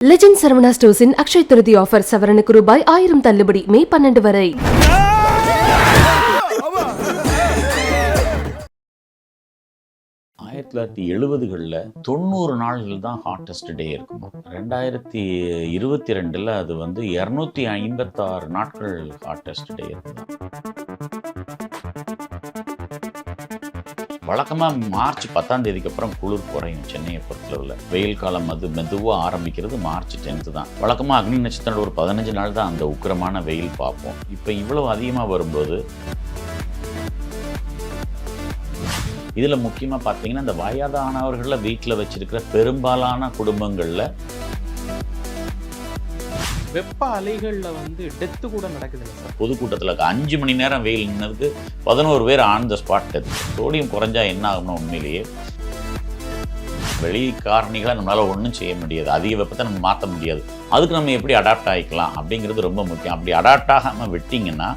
Legend Saravana ஸ்டோர்ஸின் Akshay Tritiya offer சவரனுக்கு ரூபாய் ஆயிரம் தள்ளுபடி மே பன்னெண்டு வரை ஆயிரத்தி தொள்ளாயிரத்தி எழுபதுகளில் தொண்ணூறு நாள்கள் தான் ஹாட்டஸ்ட் டே இருக்கும்? ரெண்டாயிரத்தி இருபத்தி ரெண்டில் அது வந்து இரநூத்தி ஐம்பத்தாறு நாட்கள் ஹாட்டஸ்ட் டே இருக்கும்? வழக்கமாக மார்ச் பத்தாம் தேதிக்கு அப்புறம் குளிர் குறையும் சென்னையை பொறுத்தளவில். வெயில் காலம் அது மெதுவாக ஆரம்பிக்கிறது மார்ச் டென்த்து தான். வழக்கமாக அக்னி நட்சத்திரம் ஒரு பதினஞ்சு நாள் தான் அந்த உக்கிரமான வெயில் பார்ப்போம். இப்போ இவ்வளவு அதிகமாக வரும்போது இதில் முக்கியமாக பார்த்தீங்கன்னா இந்த வயதானவர்களில் வீட்டில் வச்சிருக்கிற பெரும்பாலான குடும்பங்களில் வெப்ப அலைகளில் வந்து டெத்து கூட நடக்குதுங்க சார். பொதுக்கூட்டத்தில் அஞ்சு மணி நேரம் வெயில் நின்னதுக்கு பதினோரு பேர் on the spot death sodium குறைஞ்சா என்ன ஆகும்னா உண்மையிலேயே வெளி காரணிகளை நம்மளால் ஒன்றும் செய்ய முடியாது. அதிக வெப்பத்தை நம்ம மாற்ற முடியாது. அதுக்கு நம்ம எப்படி அடாப்ட் ஆகிக்கலாம் அப்படிங்கிறது ரொம்ப முக்கியம். அப்படி அடாப்ட் ஆகாமல் விட்டிங்கன்னா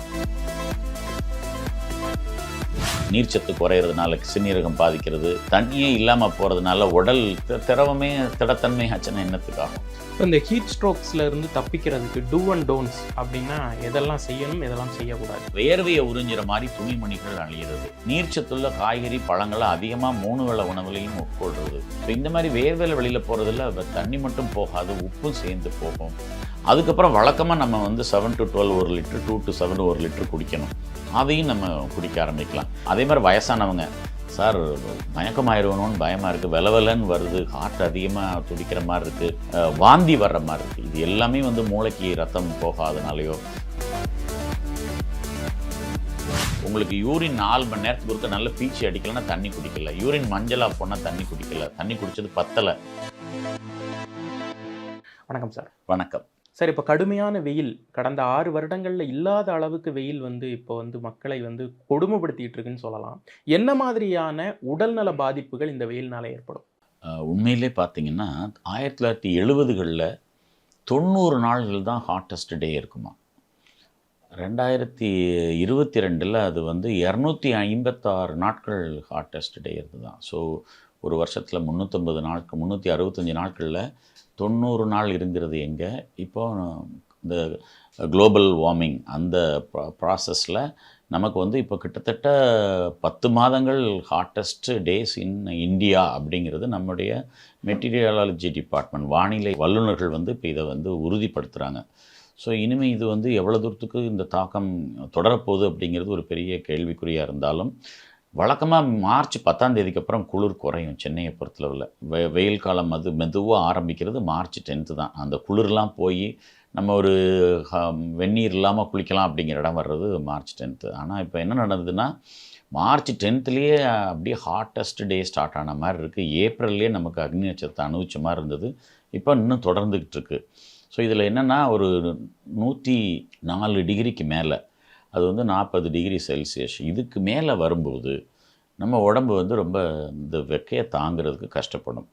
நீர்ச்சத்து குறையிறதுனால சிறுநீரகம் பாதிக்கிறது. தண்ணியே இல்லாமல் போகிறதுனால உடல் திரவமே திடத்தன்மை ஆச்சுன்னா என்னத்துக்காகும்? இப்போ இந்த ஹீட் ஸ்ட்ரோக்ஸ்ல இருந்து தப்பிக்கிறதுக்கு டூ அண்ட் டோன்ஸ் அப்படின்னா எதெல்லாம் செய்யணும் எதெல்லாம் செய்யக்கூடாது? வேர்வையை உறிஞ்சிற மாதிரி துணிமணிகள் அழியிறது நீர்ச்சத்துள்ள காய்கறி பழங்களை அதிகமாக மூணு வேளை உணவுலையும் உட்கொள்றது. இப்போ இந்த மாதிரி வேர்வையில் வெளியில் போகிறதுல தண்ணி மட்டும் போகாது உப்பும் சேர்ந்து போகும். அதுக்கப்புறம் வழக்கமாக நம்ம வந்து செவன் டு டுவெல் ஒரு லிட்டர் டூ டு செவன் ஒரு லிட்டர் குடிக்கணும். அதையும் நம்ம குடிக்க ஆரம்பிக்கலாம். அதே மாதிரி வயசானவங்க சார் மயக்கமாயிருவணும்னு பயமாக இருக்குது வெலவெலன்னு வருது. ஹார்ட் அதிகமாக துடிக்கிற மாதிரி இருக்குது வாந்தி வர்ற மாதிரி இருக்குது இது எல்லாமே வந்து மூளைக்கு ரத்தம் போகாதனாலையோ. உங்களுக்கு யூரின் நாலு மணி நேரத்துக்கு ஒருக்க நல்ல பீச்சி அடிக்கலைன்னா தண்ணி குடிக்கல. யூரின் மஞ்சளாக போனால் தண்ணி குடிக்கல. தண்ணி குடிச்சது பத்தலை. வணக்கம் சார். வணக்கம். சார் இப்போ கடுமையான வெயில் கடந்த ஆறு வருடங்களில் இல்லாத அளவுக்கு வெயில் வந்து இப்போ வந்து மக்களை வந்து கொடுமைப்படுத்திட்டு இருக்குன்னு சொல்லலாம். என்ன மாதிரியான உடல்நல பாதிப்புகள் இந்த வெயில்னால ஏற்படும்? உண்மையிலே பார்த்தீங்கன்னா ஆயிரத்தி தொள்ளாயிரத்தி எழுபதுகளில் தொண்ணூறு நாள்கள் தான் ஹாட்டஸ்ட் டே இருக்குமா. ரெண்டாயிரத்தி இருபத்தி ரெண்டில் அது வந்து இரநூத்தி ஐம்பத்தாறு நாட்கள் ஹாட்டஸ்ட் டே இருந்து தான் ஸோ ஒரு வருஷத்தில் முந்நூற்றம்பது நாட்கள் முந்நூற்றி அறுபத்தஞ்சு நாட்களில் தொண்ணூறு நாள் இருந்திருது எங்கே. இப்போ இந்த குளோபல் வார்மிங் அந்த ப்ராசஸில் நமக்கு வந்து இப்போ கிட்டத்தட்ட பத்து மாதங்கள் ஹாட்டஸ்ட் டேஸ் இன் இந்தியா அப்படிங்கிறது நம்முடைய மெட்டீரியாலஜி டிபார்ட்மெண்ட் வானிலை வல்லுநர்கள் வந்து இப்போ இதை வந்து உறுதிப்படுத்துகிறாங்க ஸோ இனிமேல் இது வந்து எவ்வளோ தூரத்துக்கு இந்த தாக்கம் தொடரப்போகுது அப்படிங்கிறது ஒரு பெரிய கேள்விக்குறியாக இருந்தாலும் வழக்கமாக மார்ச் பத்தாம் தேதிக்கு அப்புறம் குளிர் குறையும் சென்னையை பொறுத்தளவில். வெ வெயில் காலம் அது மெதுவாக ஆரம்பிக்கிறது மார்ச் டென்த்து தான். அந்த குளிர்லாம் போய் நம்ம ஒரு வெந்நீர் இல்லாமல் குளிக்கலாம் அப்படிங்கிற இடம் வர்றது மார்ச் டென்த்து ஆனால் இப்போ என்ன நடந்ததுன்னா மார்ச் டென்த்துலேயே அப்படியே ஹாட்டஸ்ட் டே ஸ்டார்ட் ஆன மாதிரி இருக்குது ஏப்ரல்லே நமக்கு அக்னி நட்சத்திரம் அனுபவிச்ச மாதிரி இருந்தது. இப்போ இன்னும் தொடர்ந்துக்கிட்டு இருக்குது ஸோ இதில் என்னென்னா ஒரு நூற்றி நாலு டிகிரிக்கு மேலே அது வந்து நாற்பது டிகிரி செல்சியஸ். இதுக்கு மேலே வரும்போது நம்ம உடம்பு வந்து ரொம்ப இந்த வெக்கையை தாங்கிறதுக்கு கஷ்டப்படும்.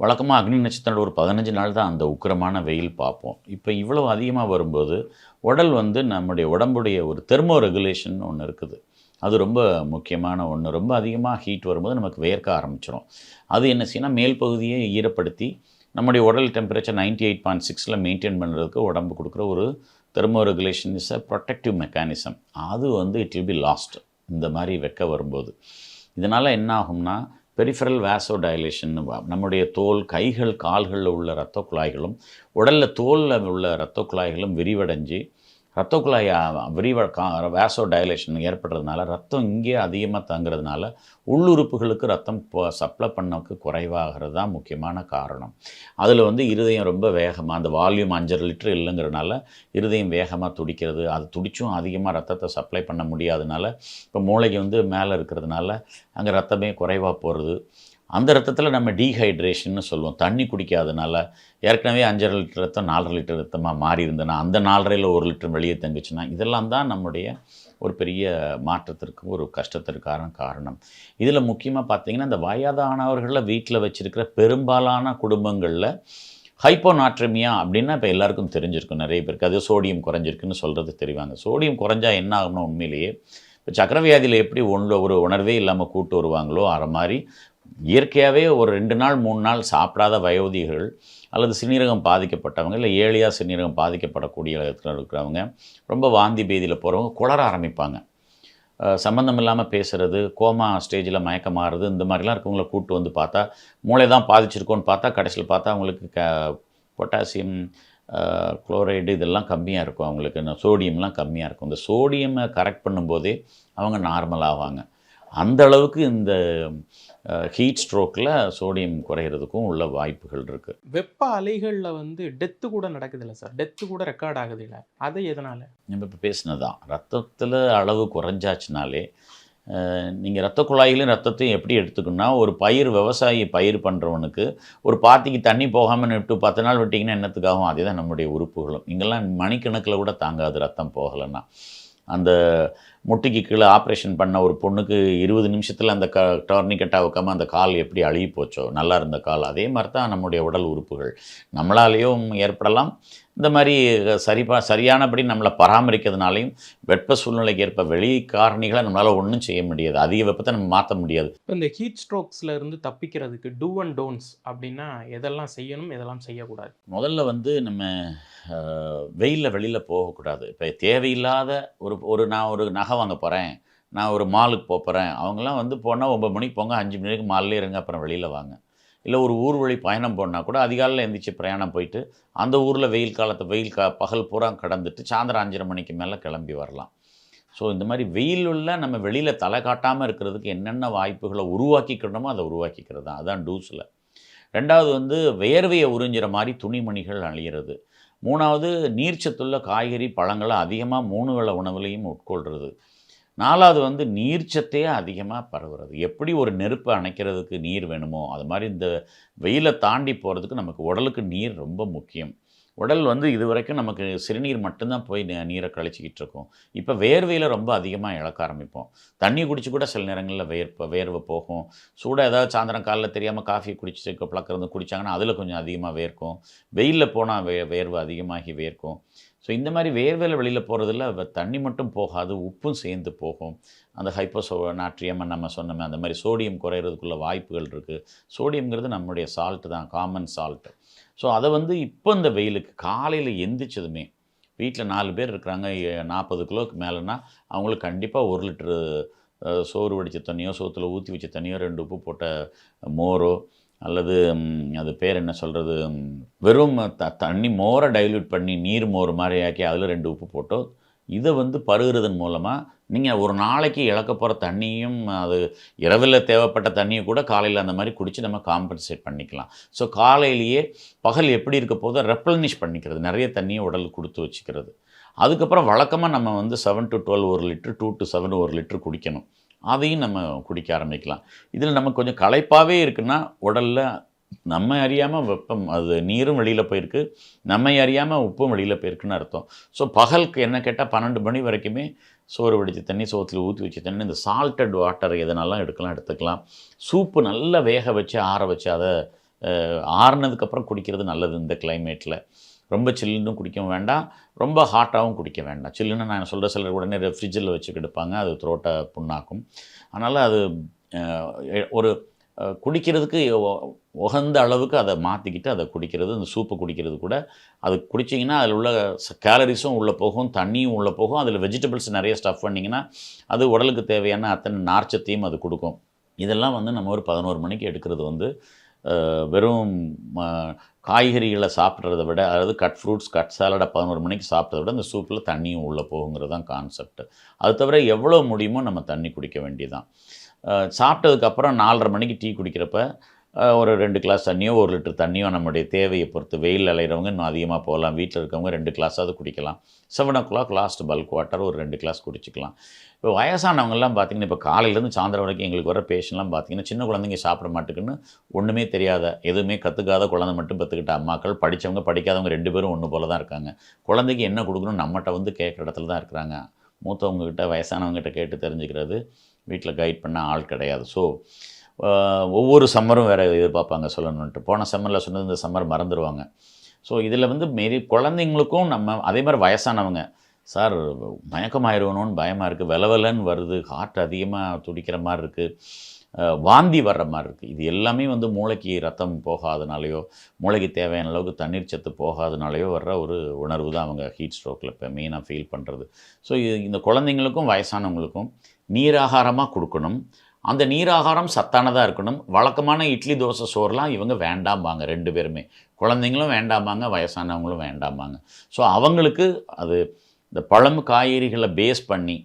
வழக்கமாக அக்னி நட்சத்திரம் ஒரு பதினஞ்சு நாள் தான் அந்த உக்கிரமான வெயில் பார்ப்போம். இப்போ இவ்வளோ அதிகமாக வரும்போது உடல் வந்து நம்முடைய உடம்புடைய ஒரு தெர்மோ ரெகுலேஷன் ஒன்று இருக்குது. அது ரொம்ப முக்கியமான ஒன்று ரொம்ப அதிகமாக ஹீட் வரும்போது நமக்கு வேர்க்க ஆரம்பிச்சிடும் அது என்ன செய்யணும் மேல் பகுதியை ஈரப்படுத்தி நம்முடைய உடல் டெம்பரேச்சர் நைன்டி எயிட் பாயிண்ட் சிக்ஸில் மெயின்டைன் பண்ணுறதுக்கு உடம்பு கொடுக்குற ஒரு thermoregulation is a protective mechanism அது வந்து இட் வில் பி லாஸ்ட் இந்த மாதிரி வெக்க வரும்போது. இதனால் என்ன ஆகும்னா பெரிஃபரல் வேசோ டயலேஷன் நம்முடைய தோல் கைகள் கால்களில் உள்ள இரத்த குழாய்களும் உடலில் தோலில் உள்ள இரத்த குழாய்களும் விரிவடைஞ்சு இரத்த குழாய் விரிவ கா வேசோ டயலேஷன் ஏற்படுறதுனால ரத்தம் இங்கே அதிகமாக தங்குறதுனால உள்ளுறுப்புகளுக்கு ரத்தம் சப்ளை பண்ணக்கு குறைவாகிறது தான் முக்கியமான காரணம். அதில் வந்து இருதயம் ரொம்ப வேகமாக அந்த வால்யூம் அஞ்சரை லிட்டர் இல்லைங்கிறனால இருதயம் வேகமாக துடிக்கிறது அது துடிச்சும் அதிகமாக ரத்தத்தை சப்ளை பண்ண முடியாதனால இப்போ மூளைக்கு வந்து மேலே இருக்கிறதுனால அங்கே ரத்தமே குறைவாக போகிறது அந்த ரத்தத்தில் நம்ம டீஹைட்ரேஷன்னு சொல்லுவோம். தண்ணி குடிக்காதனால ஏற்கனவே அஞ்சரை லிட்டர் ரத்தம் நாலரை லிட்டர் ரத்தமாக மாறி இருந்ததுன்னா அந்த நாலரையில் ஒரு லிட்டர் வெளியே தங்குச்சுன்னா இதெல்லாம் தான் நம்முடைய ஒரு பெரிய மாற்றத்திற்கு ஒரு கஷ்டத்திற்கான காரணம். இதில் முக்கியமாக பார்த்தீங்கன்னா இந்த வயதானவர்களில் வீட்டில் வச்சுருக்கிற பெரும்பாலான குடும்பங்களில் ஹைப்போநாட்ரமியா அப்படின்னா இப்போ எல்லாருக்கும் தெரிஞ்சிருக்கும். நிறைய பேருக்கு அது சோடியம் குறைஞ்சிருக்குன்னு சொல்கிறது தெரிவாங்க. சோடியம் குறைஞ்சா என்ன ஆகும்னா உண்மையிலேயே இப்போ சக்கரவியாதியில் எப்படி ஒன்று ஒரு உணர்வே இல்லாமல் கூட்டு வருவாங்களோ அற மாதிரி இயற்கையாகவே ஒரு ரெண்டு நாள் மூணு நாள் சாப்பிடாத வயோதிகர்கள் அல்லது சிறுநீரகம் பாதிக்கப்பட்டவங்க இல்லை ஏழையாக சிறுநீரகம் பாதிக்கப்படக்கூடிய இடத்துல இருக்கிறவங்க ரொம்ப வாந்தி பேதியில் போகிறவங்க குளர ஆரம்பிப்பாங்க. சம்மந்தம் இல்லாமல் பேசுகிறது கோமா ஸ்டேஜில் மயக்கம் மாறுறது இந்த மாதிரிலாம் இருக்கவங்கள கூப்பிட்டு வந்து பார்த்தா மூளை தான் பாதிச்சிருக்கோன்னு பார்த்தா கடைசியில் பார்த்தா அவங்களுக்கு க பொட்டாசியம் குளோரைடு இதெல்லாம் கம்மியாக இருக்கும் அவங்களுக்கு. சோடியம்லாம் கம்மியாக இருக்கும். இந்த சோடியமை கரெக்ட் பண்ணும்போதே அவங்க நார்மல் ஆவாங்க. அந்த அளவுக்கு இந்த ஹீட் ஸ்ட்ரோக்கில் சோடியம் குறையிறதுக்கும் உள்ள வாய்ப்புகள் இருக்குது வெப்ப அலைகள்ல வந்து டெத்து கூட நடக்குது இல்ல சார் டெத்து கூட ரெக்கார்ட் ஆகுது இல்ல அது எதனால? நம்ம இப்போ பேசினது தான் ரத்தத்தில் அளவு குறைஞ்சாச்சுனாலே நீங்கள் ரத்த குழாயிலும் ரத்தத்தையும் எப்படி எடுத்துக்கணும்னா ஒரு பயிர் விவசாயி பயிர் பண்ணுறவனுக்கு ஒரு பாத்திக்கு தண்ணி போகாமல் விட்டு பத்து நாள் விட்டிங்கன்னா என்னத்துக்காகும்? அதே தான் நம்முடைய உறுப்புகளும். இங்கெல்லாம் மணிக்கணக்கில் கூட தாங்காது ரத்தம் போகலைன்னா. அந்த முட்டிக்கு கீழே ஆப்ரேஷன் பண்ண ஒரு பொண்ணுக்கு இருபது நிமிஷத்தில் அந்த க டர்னிக்கெட் அந்த கால் எப்படி அழுகி போச்சோ நல்லா இருந்த கால் அதே மாதிரி தான் நம்முடைய உடல் உறுப்புகள். நம்மளாலேயும் ஏற்படலாம். இந்த மாதிரி சரிபா சரியானபடி நம்மளை பராமரிக்கிறதுனாலையும் வெப்ப சூழ்நிலைக்கு ஏற்ப வெளி காரணிகளை நம்மளால் ஒன்றும் செய்ய முடியாது. அதிக வெப்பத்தை நம்ம மாற்ற முடியாது. இப்போ இந்த ஹீட் ஸ்ட்ரோக்ஸ்ல இருந்து தப்பிக்கிறதுக்கு டூ அண்ட் டோன்ஸ் அப்படின்னா எதெல்லாம் செய்யணும் எதெல்லாம் செய்யக்கூடாது? முதல்ல வந்து நம்ம வெயிலில் வெளியில் போகக்கூடாது. இப்போ தேவையில்லாத ஒரு ஒரு நான் ஒரு நகை வாங்க போகிறேன் நான் ஒரு மாலுக்கு போக போகிறேன் அவங்களாம் வந்து போனால் ஒம்பது மணிக்கு போங்க அஞ்சு மணிக்கு மாலில் இருங்க அப்புறம் வெளியில் வாங்க. இல்லை ஒரு ஊர் வழி பயணம் போனால் கூட அதிகாலையில் எந்திரிச்சு பிரயாணம் போயிட்டு அந்த ஊரில் வெயில் காலத்தை வெயில் கா பகல் பூரா கடந்துட்டு சாயந்தரம் அஞ்சரை மணிக்கு மேலே கிளம்பி வரலாம். ஸோ இந்த மாதிரி வெயில் உள்ள நம்ம வெளியில் தலை காட்டாமல் இருக்கிறதுக்கு என்னென்ன வாய்ப்புகளை உருவாக்கிக்கணுமோ அதை உருவாக்கிக்கிறது தான். அதுதான் டூஸில். ரெண்டாவது வந்து வேர்வையை உறிஞ்சிற மாதிரி துணிமணிகள் அழியிறது மூணாவது நீர்ச்சத்துள்ள காய்கறி பழங்களை அதிகமாக மூணு வேளை உணவுலையும் உட்கொள்கிறது நாலாவது வந்து நீர்ச்சத்தையே அதிகமாக பரவுறது. எப்படி ஒரு நெருப்பை அணைக்கிறதுக்கு நீர் வேணுமோ அது மாதிரி இந்த வெயிலை தாண்டி போகிறதுக்கு நமக்கு உடலுக்கு நீர் ரொம்ப முக்கியம். உடல் வந்து இது வரைக்கும் நமக்கு சிறுநீர் மட்டும்தான் போய் நீரை கழிச்சிக்கிட்டு இருக்கோம் இப்போ வேர்வையில் ரொம்ப அதிகமாக இழக்க ஆரம்பிப்போம். தண்ணி குடிச்சு கூட சில நேரங்களில் வேர்ப்ப வேர்வை போகும். சூடாக ஏதாவது சாயந்தரம் காலைல தெரியாமல் காஃபி குடிச்சு பழக்கிறது குடித்தாங்கன்னா அதில் கொஞ்சம் அதிகமாக வேர்க்கும். வெயிலில் போனால் வே வேர்வை அதிகமாகி வேர்க்கும். ஸோ இந்த மாதிரி வேர்வையில் வெளியில் போகிறதுல தண்ணி மட்டும் போகாது உப்பும் சேர்ந்து போகும். அந்த ஹைப்போசோ நாட்ரியம் நம்ம சொன்னோமே அந்த மாதிரி சோடியம் குறையிறதுக்குள்ள வாய்ப்புகள் இருக்குது சோடியம்ங்கிறது நம்முடைய சால்ட்டு தான் காமன் சால்ட்டு ஸோ அதை வந்து இப்போ இந்த வெயிலுக்கு காலையில் எந்திரிச்சதுமே வீட்டில் நாலு பேர் இருக்கிறாங்க நாற்பது கிலோக்கு மேலேனா அவங்களுக்கு கண்டிப்பாக ஒரு லிட்டரு சோறு வடித்த தண்ணியோ சோத்தில் ஊற்றி வச்ச தண்ணியோ ரெண்டு உப்பு போட்ட மோரோ அல்லது அது பேர் என்ன சொல்கிறது வெறும் த தண்ணி மோரை டைல்யூட் பண்ணி நீர் மோர் மாதிரி ஆக்கி அதில் ரெண்டு உப்பு போட்டோ இதை வந்து பருகிறதன் மூலமாக நீங்கள் ஒரு நாளைக்கு இழக்க போகிற தண்ணியும் அது இரவில் தேவைப்பட்ட தண்ணியை கூட காலையில் அந்த மாதிரி குடித்து நம்ம காம்பன்சேட் பண்ணிக்கலாம். ஸோ காலையிலேயே பகல் எப்படி இருக்க போதோ ரெப்ளனிஷ் பண்ணிக்கிறது. நிறைய தண்ணியை உடலுக்கு கொடுத்து வச்சுக்கிறது. அதுக்கப்புறம் வழக்கமாக நம்ம வந்து செவன் டு டுவெல் ஒரு லிட்ரு டூ டு செவன் ஒரு லிட்ரு குடிக்கணும். அதையும் நம்ம குடிக்க ஆரம்பிக்கலாம். இதில் நம்ம கொஞ்சம் களைப்பாகவே இருக்குன்னா உடலில் நம்ம அறியாமல் வெப்பம் அது நீரும் வெளியில் போயிருக்கு. நம்மை அறியாமல் உப்பும் வெளியில் போயிருக்குன்னு அர்த்தம். ஸோ பகலுக்கு என்ன கேட்டால் பன்னெண்டு மணி வரைக்குமே சோறு வடித்த தண்ணி சோத்தில் ஊற்றி வச்ச தண்ணி இந்த சால்ட்டட் வாட்டர் எதனாலாம் எடுக்கலாம் எடுத்துக்கலாம். சூப்பு நல்லா வேக வச்சு ஆற வச்சு அதை ஆறுனதுக்கப்புறம் குடிக்கிறது நல்லது இந்த கிளைமேட்டில் ரொம்ப சில்லுன்னு குடிக்கவும் வேண்டாம். ரொம்ப ஹாட்டாகவும் குடிக்க வேண்டாம். சில்லுன்னு நான் சொல்கிற சிலர் உடனே ரெஃப்ரிஜரில் வச்சு கெடுப்பாங்க அது த்ரோட்டை புண்ணாக்கும். அதனால் அது ஒரு குடிக்கிறதுக்கு உகந்த அளவுக்கு அதை மாற்றிக்கிட்டு அதை குடிக்கிறது அந்த சூப்பை குடிக்கிறது கூட. அது குடிச்சிங்கன்னா அதில் உள்ள கேலரிஸும் உள்ளே போகும் தண்ணியும் உள்ளே போகும். அதில் வெஜிடபிள்ஸ் நிறைய ஸ்டஃப் பண்ணிங்கன்னா அது உடலுக்கு தேவையான அத்தனை நார்ச்சத்தையும் அது கொடுக்கும். இதெல்லாம் வந்து நம்ம ஒரு பதினோரு மணிக்கு எடுக்கிறது வந்து வெறும் ம- காய்கறிகளை சாப்பிட்றத விட அதாவது கட் ஃப்ரூட்ஸ் கட் சாலடை பதினோரு மணிக்கு சாப்பிட்றத விட அந்த சூப்பில் தண்ணியும் உள்ளே போகுங்கிறது தான் கான்செப்ட் அது தவிர எவ்வளோ முடியுமோ நம்ம தண்ணி குடிக்க வேண்டியதுதான். சாப்பிட்டதுக்கப்புறம் நாலரை மணிக்கு டீ குடிக்கிறப்ப ஒரு ரெண்டு கிளாஸ் தண்ணியோ ஒரு லிட்டர் தண்ணியோ நம்முடைய தேவையை பொறுத்து வெயில் அலைகிறவங்க இன்னும் அதிகமாக போகலாம். வீட்டில் இருக்கவங்க ரெண்டு கிளாஸாவது குடிக்கலாம். Seven o'clock last bulk water ஒரு ரெண்டு கிளாஸ் குடிச்சிக்கலாம். இப்போ வயசானவங்கெல்லாம் பார்த்தீங்கன்னா இப்போ காலையிலேருந்து சாயந்தரம் வரைக்கும் எங்களுக்கு வர பேஷண்ட்லாம் பார்த்தீங்கன்னா சின்ன குழந்தைங்க சாப்பிட மாட்டேங்குன்னு ஒன்றுமே தெரியாத எதுவுமே கற்றுக்காத குழந்தை மட்டும் பெற்றுக்கிட்ட அம்மாக்கள் படித்தவங்க படிக்காதவங்க ரெண்டு பேரும் ஒன்று போல தான் இருக்காங்க. குழந்தைக்கு என்ன கொடுக்கணும் நம்மகிட்ட வந்து கேட்குற இடத்துல தான் இருக்கிறாங்க. மூத்தவங்ககிட்ட வயசானவங்ககிட்ட கேட்டு தெரிஞ்சுக்கிறது வீட்டில் கைட் பண்ண ஆள் கிடையாது. ஸோ ஒவ்வொரு சம்மரும் வேறு எதிர்பார்ப்பாங்க சொல்லணுன்ட்டு போன சம்மரில் சொன்னது இந்த சம்மர் மறந்துடுவாங்க ஸோ இதில் வந்து மாரி குழந்தைங்களுக்கும் நம்ம அதே மாதிரி வயசானவங்க சார் மயக்கமாயிருவணும்னு பயமாக இருக்குது வெலவெலன்னு வருது. ஹார்ட் அதிகமாக துடிக்கிற மாதிரி இருக்குது வாந்தி வர்ற மாதிரி இருக்குது இது எல்லாமே வந்து மூளைக்கு ரத்தம் போகாதனாலையோ மூளைக்கு தேவையான அளவுக்கு தண்ணீர் சத்து போகாதனாலையோ வர்ற ஒரு உணர்வு தான் அவங்க ஹீட் ஸ்ட்ரோக்கில் இப்போ மெயினாக ஃபீல் பண்ணுறது ஸோ இது இந்த குழந்தைங்களுக்கும் வயசானவங்களுக்கும் நீராகாரமாக கொடுக்கணும். அந்த நீராகாரம் சத்தானதாக இருக்கணும். வழக்கமான இட்லி தோசை சோறுலாம் இவங்க வேண்டாம்பாங்க ரெண்டு பேருமே. குழந்தைங்களும் வேண்டாம்பாங்க வயசானவங்களும் வேண்டாம்பாங்க. ஸோ அவங்களுக்கு அது இந்த பழம் காய்கறிகளை பேஸ் பண்ணி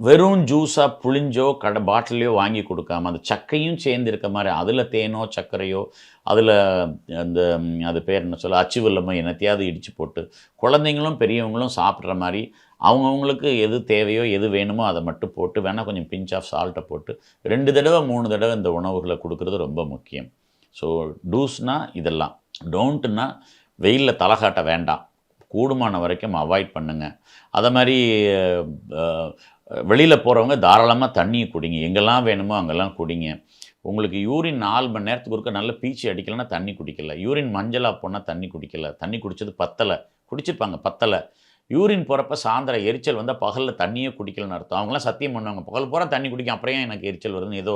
வெறும் ஜூஸாக புளிஞ்சோ கடை பாட்டிலையோ வாங்கி கொடுக்காம அந்த சக்கையும் சேர்ந்து இருக்க மாதிரி அதில் தேனோ சர்க்கரையோ அதில் அந்த அது பேர் என்ன சொல்ல அச்சு வெல்லமோ என்னத்தையாவது இடித்து போட்டு குழந்தைங்களும் பெரியவங்களும் சாப்பிட்ற மாதிரி அவங்கவுங்களுக்கு எது தேவையோ எது வேணுமோ அதை மட்டும் போட்டு வேணால் கொஞ்சம் பிஞ்ச் ஆஃப் சால்ட்டை போட்டு ரெண்டு தடவை மூணு தடவை இந்த உணவுகளை கொடுக்குறது ரொம்ப முக்கியம். ஸோ டூஸ்னால் இதெல்லாம். டோன்ட்டுனா வெயிலில் தலை காட்ட வேண்டாம். கூடுமான வரைக்கும் அவாய்ட் பண்ணுங்க. அதை மாதிரி வெளியில் போகிறவங்க தாராளமாக தண்ணியை குடிங்க. எங்கெல்லாம் வேணுமோ அங்கெல்லாம் குடிங்க. உங்களுக்கு யூரின் நாலு மணி நேரத்துக்கு ஒருக்க நல்ல பீச்சி அடிக்கலைன்னா தண்ணி குடிக்கல. யூரின் மஞ்சளாக போனால் தண்ணி குடிக்கல. தண்ணி குடிச்சது பத்தலை. குடிச்சிருப்பாங்க பத்தலை. யூரின் போகிறப்ப சாயந்தரம் எரிச்சல் வந்தால் பகலில் தண்ணியே குடிக்கலன்னு அர்த்தம். அவங்களாம் சத்தியம் பண்ணுவாங்க. பகல் பூரா தண்ணி குடிக்கும் அப்புறம் எனக்கு எரிச்சல் வருதுன்னு ஏதோ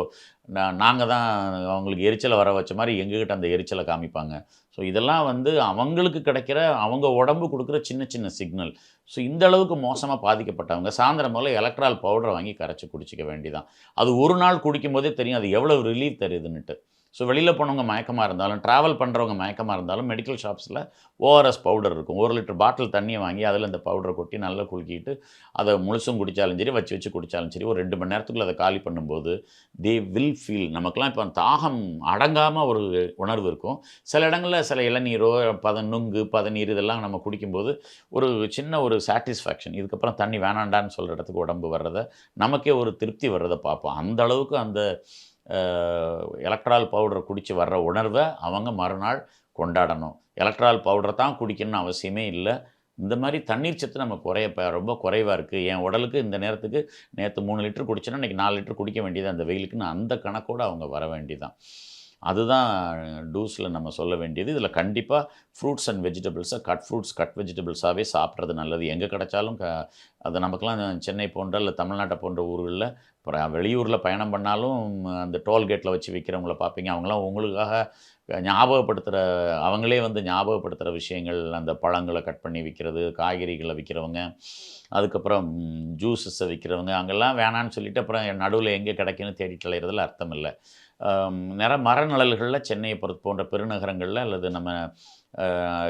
நாங்கள் தான் அவங்களுக்கு எரிச்சலை வர வச்ச மாதிரி எங்ககிட்ட அந்த எரிச்சலை காமிப்பாங்க. ஸோ இதெல்லாம் வந்து அவங்களுக்கு கிடைக்கிற அவங்க உடம்பு கொடுக்குற சின்ன சின்ன சிக்னல். ஸோ இந்த அளவுக்கு மோசமாக பாதிக்கப்பட்டவங்க சாயந்தரம் முதல்ல எலக்ட்ரால் பவுடரை வாங்கி கரைச்சி குடிச்சிக்க வேண்டிதான் அது ஒரு நாள் குடிக்கும் போதே தெரியும் அது எவ்வளோ ரிலீஃப் தருதுன்னுட்டு. ஸோ வெளியில் போனவங்க மயக்கமாக இருந்தாலும் ட்ராவல் பண்ணுறவங்க மயக்கமாக இருந்தாலும் மெடிக்கல் ஷாப்ஸில் ஓஆர்எஸ் பவுடர் இருக்கும். ஒரு லிட்டர் பாட்டில் தண்ணியை வாங்கி அதில் இந்த பவுடரை கொட்டி நல்லா குலுக்கிட்டு அதை முழுசும் குடித்தாலும் சரி வச்சு வச்சு குடித்தாலும் சரி ஒரு ரெண்டு மணி நேரத்துக்குள்ளே அதை காலி பண்ணும்போது தே வில் ஃபீல் நமக்கெலாம் இப்போ தாகம் அடங்காமல் ஒரு உணர்வு இருக்கும். சில இடங்களில் சில இளநீரோ பத நுங்கு பதநீர் இதெல்லாம் நம்ம குடிக்கும்போது ஒரு சின்ன ஒரு சாட்டிஸ்ஃபேக்ஷன் இதுக்கப்புறம் தண்ணி வேணாண்டான்னு சொல்கிற இடத்துக்கு உடம்பு வர்றதை நமக்கே ஒரு திருப்தி வர்றதை பார்ப்போம். அந்த அளவுக்கு அந்த எலக்ட்ரால் பவுடர் குடித்து வர்ற உணர்வை அவங்க மறுநாள் கொண்டாடணும். எலக்ட்ரால் பவுடரை தான் குடிக்கணும்னு அவசியமே இல்லை. இந்த மாதிரி தண்ணீர் சத்து நம்ம குறைய ரொம்ப குறைவாக இருக்குது என் உடலுக்கு இந்த நேரத்துக்கு நேற்று மூணு லிட்டர் குடிச்சோன்னா இன்றைக்கி நாலு லிட்டர் குடிக்க வேண்டியது அந்த வெயிலுக்குன்னு அந்த கணக்கோடு அவங்க வர வேண்டியதான் அதுதான் டூஸில் நம்ம சொல்ல வேண்டியது. இதில் கண்டிப்பாக ஃப்ரூட்ஸ் அண்ட் வெஜிடபிள்ஸை கட் ஃப்ரூட்ஸ் கட் வெஜிடபிள்ஸாகவே சாப்பிட்றது நல்லது. எங்கே கிடைச்சாலும் க அது நமக்கெலாம் சென்னை போன்ற இல்லை தமிழ்நாட்டை போன்ற ஊர்களில் அப்புறம் வெளியூரில் பயணம் பண்ணாலும் அந்த டோல்கேட்டில் வச்சு விற்கிறவங்கள பார்ப்பீங்க. அவங்களாம் உங்களுக்காக ஞாபகப்படுத்துகிற அவங்களே வந்து ஞாபகப்படுத்துகிற விஷயங்கள் அந்த பழங்களை கட் பண்ணி விற்கிறது காய்கறிகளை விற்கிறவங்க அதுக்கப்புறம் ஜூஸஸை விற்கிறவங்க அங்கெல்லாம் வேணான்னு சொல்லிட்டு அப்புறம் நடுவில் எங்கே கிடைக்குன்னு தேடிட்டு அலையிறதுல அர்த்தம் இல்லை. நிற மரநிழல்களில் சென்னையை பொறுத்து போன்ற பெருநகரங்களில் அல்லது நம்ம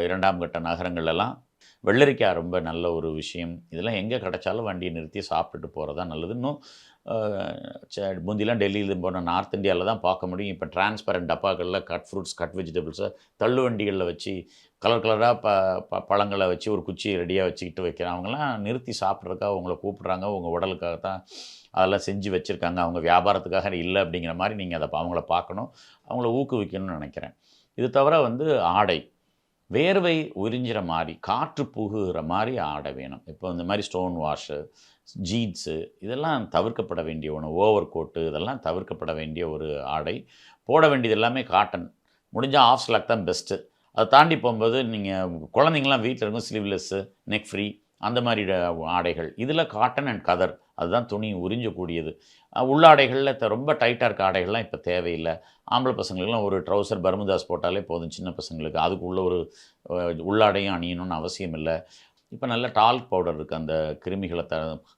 இரண்டாம் கட்ட நகரங்கள்லாம் வெள்ளரிக்காய் ரொம்ப நல்ல ஒரு விஷயம். இதெல்லாம் எங்கே கிடைச்சாலும் வண்டியை நிறுத்தி சாப்பிட்டுட்டு போகிறது தான் நல்லது. இன்னும் முந்திலாம் டெல்லியில் போன நார்த் இந்தியாவில் தான் பார்க்க முடியும். இப்போ டிரான்ஸ்பரண்ட் டப்பாக்களில் கட் ஃப்ரூட்ஸ் கட் வெஜிடபிள்ஸை தள்ளு வண்டிகளில் வச்சு கலர் கலராக ப ப பழங்களை வச்சு ஒரு குச்சி ரெடியாக வச்சுக்கிட்டு வைக்கிறவங்களாம் அவங்களாம் நிறுத்தி சாப்பிட்றதுக்காக அவங்கள கூப்பிட்றாங்க. உங்கள் உடலுக்காக தான் அதெல்லாம் செஞ்சு வச்சுருக்காங்க. அவங்க வியாபாரத்துக்காக இல்லை அப்படிங்கிற மாதிரி நீங்கள் அதை அவங்கள பார்க்கணும். அவங்கள ஊக்குவிக்கணும்னு நினைக்கிறேன். இது தவிர வந்து ஆடை. வேர்வை உறிஞ்சிற மாதிரி காற்று புகுகிற மாதிரி ஆடை வேணும். இப்போ இந்த மாதிரி ஸ்டோன் வாஷு ஜீன்ஸு இதெல்லாம் தவிர்க்கப்பட வேண்டிய ஒன்று. ஓவர் கோட்டு இதெல்லாம் தவிர்க்கப்பட வேண்டிய ஒரு ஆடை. போட வேண்டியது எல்லாமே காட்டன் முடிஞ்சால் ஆஃப் ஸ்லாக் தான் பெஸ்ட்டு அதை தாண்டி போகும்போது நீங்கள் குழந்தைங்களாம் வீட்டில் இருக்கும் ஸ்லீவ்லெஸ்ஸு நெக் ஃப்ரீ அந்த மாதிரி ஆடைகள். இதில் காட்டன் அண்ட் கதர் அதுதான் துணி உறிஞ்சக்கூடியது. உள்ளாடைகளில் த- ரொம்ப டைட்டாக இருக்க ஆடைகள்லாம் இப்போ தேவையில்லை. ஆம்பளை பசங்களுக்குலாம் ஒரு ட்ரௌசர் பர்முதாஸ் போட்டாலே போதும் சின்ன பசங்களுக்கு. அதுக்குள்ள ஒரு உள்ளாடையும் அணியணும்னு அவசியம் இல்லை. இப்போ நல்ல டால்க் பவுடர் இருக்குது அந்த கிருமிகளை த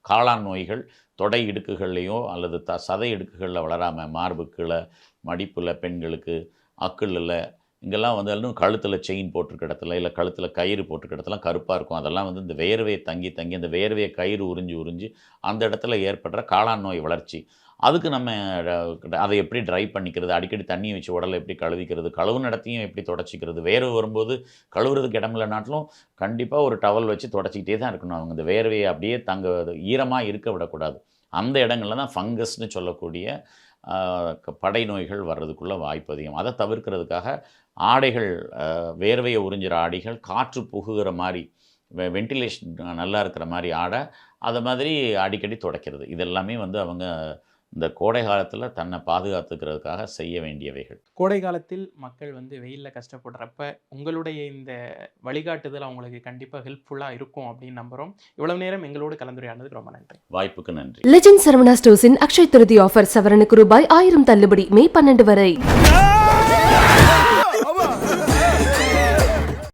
காளான் நோய்கள் தொடை இடுக்குகள்லையோ அல்லது த சதை இடுக்குகளில் வளராமல் மார்புக்கில் மடிப்பில் பெண்களுக்கு அக்கிளில் இங்கெல்லாம் வந்து இன்னும் கழுத்தில் செயின் போட்டிருக்க இடத்துல இல்லை கழுத்தில் கயிறு போட்டிருக்க இடத்துலாம் கருப்பாக இருக்கும். அதெல்லாம் வந்து இந்த வேர்வையை தங்கி தங்கி அந்த வேர்வையை கயிறு உறிஞ்சி உறிஞ்சி அந்த இடத்துல ஏற்படுற காளான் நோய் வளர்ச்சி. அதுக்கு நம்ம அதை எப்படி ட்ரை பண்ணிக்கிறது? அடிக்கடி தண்ணியை வச்சு உடலை எப்படி கழுவிக்கிறது? கழுவுன இடத்தையும் எப்படி தொடச்சிக்கிறது? வேர்வை வரும்போது கழுவுறதுக்கு இடம் இல்லைனாட்டிலும் கண்டிப்பாக ஒரு டவல் வச்சு தொடச்சிக்கிட்டே தான் இருக்கணும் அவங்க. இந்த வேர்வையை அப்படியே தங்க ஈரமாக இருக்க விடக்கூடாது. அந்த இடங்களில் தான் ஃபங்கஸ்னு சொல்லக்கூடிய படை நோய்கள் வர்றதுக்குள்ள வாய்ப்பு அதிகம். அதை தவிர்க்கிறதுக்காக ஆடைகள் வேர்வையை உறிஞ்சிற ஆடைகள் காற்று புகுகிற மாதிரி வென்டிலேஷன் நல்லா இருக்கிற மாதிரி ஆடை அதை மாதிரி அடிக்கடி துடைக்கிறது. இதெல்லாமே வந்து அவங்க இந்த கோடை காலத்தில் தன்னை பாதுகாத்துக்கிறதுக்காக செய்ய வேண்டியவைகள். கோடை காலத்தில் மக்கள் வந்து வெயிலில் கஷ்டப்படுறப்ப உங்களுடைய இந்த வழிகாட்டுதல் அவங்களுக்கு கண்டிப்பாக ஹெல்ப்ஃபுல்லாக இருக்கும் அப்படின்னு நம்புகிறோம் இவ்வளவு நேரம் எங்களோடு கலந்துரையானதுக்கு ரொம்ப நன்றி. வாய்ப்புக்கு நன்றி. லெஜண்ட் சரவணா ஸ்டோர்ஸின் அக்ஷய் திருதி ஆஃபர் சவரனுக்கு ரூபாய் ஆயிரம் தள்ளுபடி மே பன்னெண்டு வரை!